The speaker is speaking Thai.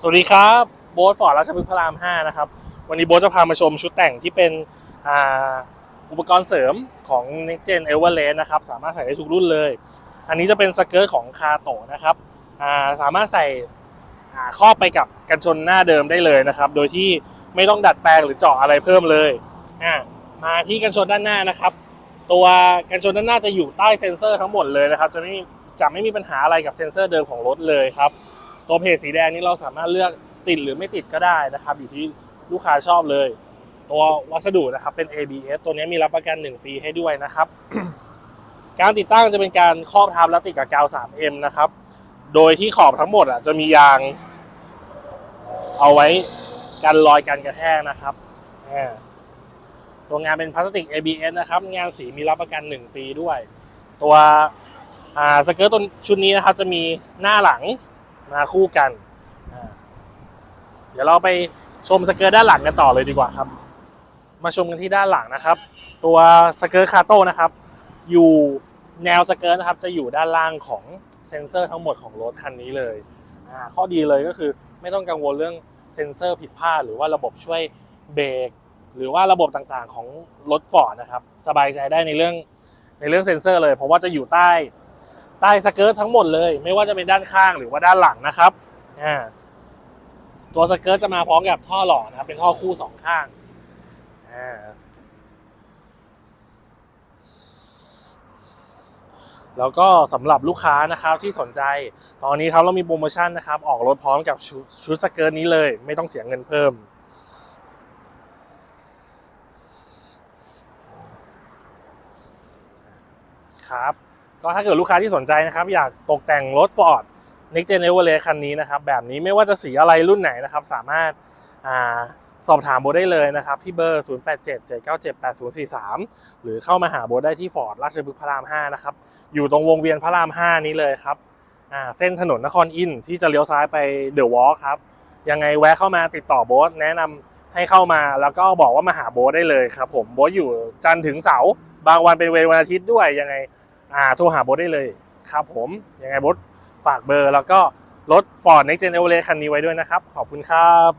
สวัสดีครับโบ๊ทฟอร์ดราชพฤกษ์พระราม 5 นะครับ วันนี้โบ๊ทจะพามาชมชุดแต่งที่เป็นอ,อุปกรณ์เสริมของ Next Gen Everest นะครับ สามารถใส่ได้ทุกรุ่นเลย อันนี้จะเป็นสเกิร์ตของคาโตะนะครับาสามารถใส่ครอบไปกับกันชนหน้าเดิมได้เลยนะครับ โดยที่ไม่ต้องดัดแปลงหรือเจาะอะไรเพิ่มเลยมาที่กันชนด้านหน้านะครับ ตัวกันชนด้านหน้าจะอยู่ใต้เซ็นเซอร์ทั้งหมดเลยนะครับ จะไม่จะไม่มีปัญหาอะไรกับเซ็นเซอร์เดิมของรถเลยครับ ตัวเพจสีแดงนี้เราสามารถเลือกติดหรือไม่ติดก็ได้นะครับ อยู่ที่ลูกค้าชอบเลย ตัววัสดุนะครับเป็น ABS ตัวนี้มีรับประกัน 1 ปีให้ด้วยนะครับ การติดตั้งจะเป็นการครอบทับและติดกับกาว 3M นะครับ โดยที่ขอบทั้งหมดอะจะมียาง เอาไว้กันรอยกันกระแทกนะครับตัวงานเป็นพลาสติก ABS นะครับ งานสีมีรับประกัน 1 ปีด้วย ตัวสเกิร์ตตัวชุดนี้นะครับจะมีหน้าหลัง มาคู่กัน เดี๋ยวเราไปชมสเกิร์ตด้านหลังกันต่อเลยดีกว่าครับ มาชมกันที่ด้านหลังนะครับ ตัวสเกิร์ตคาโต้นะครับ อยู่แนวสเกิร์ตนะครับ จะอยู่ด้านล่างของเซ็นเซอร์ทั้งหมดของรถคันนี้เลย ข้อดีเลยก็คือไม่ต้องกังวลเรื่องเซ็นเซอร์ผิดพลาดหรือว่าระบบช่วยเบรกหรือว่าระบบต่างๆของรถฟอร์ดนะครับ สบายใจได้ในเรื่องในเรื่องเซ็นเซอร์เลย เพราะว่าจะอยู่ใต้ ใต้สเกิร์ตทั้งหมดเลย ไม่ว่าจะเป็นด้านข้างหรือว่าด้านหลังนะครับอ่าตัวสเกิร์ตจะมาพร้อมกับท่อหล่อนะครับเป็นท่อคู่สองข้างอ่าแล้วก็สำหรับลูกค้านะครับที่สนใจ ตอนนี้ครับเรามีโปรโมชั่นนะครับ ออกรถพร้อมกับชชุดสเกิร์ตนี้เลย ไม่ต้องเสียเงินเพิ่ม ครับ ก็ถ้าเกิดลูกค้าที่สนใจนะครับ อยากตกแต่งรถ Ford Next Gen Everest คันนี้นะครับ แบบนี้ไม่ว่าจะสีอะไรรุ่นไหนนะครับ สามารถอาสอบถามโบได้เลยนะครับ ที่เบอร์ 0877978043 หรือเข้ามาหาโบได้ที่ Ford ราชพฤกษ์พระราม 5 นะครับ อยู่ตรงวงเวียนพระราม 5 นี้เลยครับเส้นถนนนครอินที่จะเลี้ยวซ้ายไปเดอะวอลครับ ยังไงแวะเข้ามาติดต่อโบทแนะนำให้เข้ามาแล้วก็บอกว่ามาหาโบได้เลยครับผมโบทอยู่จันทร์ถึงเสาร์บางวันเป็นเวรวันอาทิตย์ด้วยยังไง อ่าโทรหาโบทได้เลยครับผมยังไงโบทฝากเบอร์แล้วก็รถ Ford Next Gen Evolet คันนี้ไว้ด้วยนะครับ ขอบคุณครับ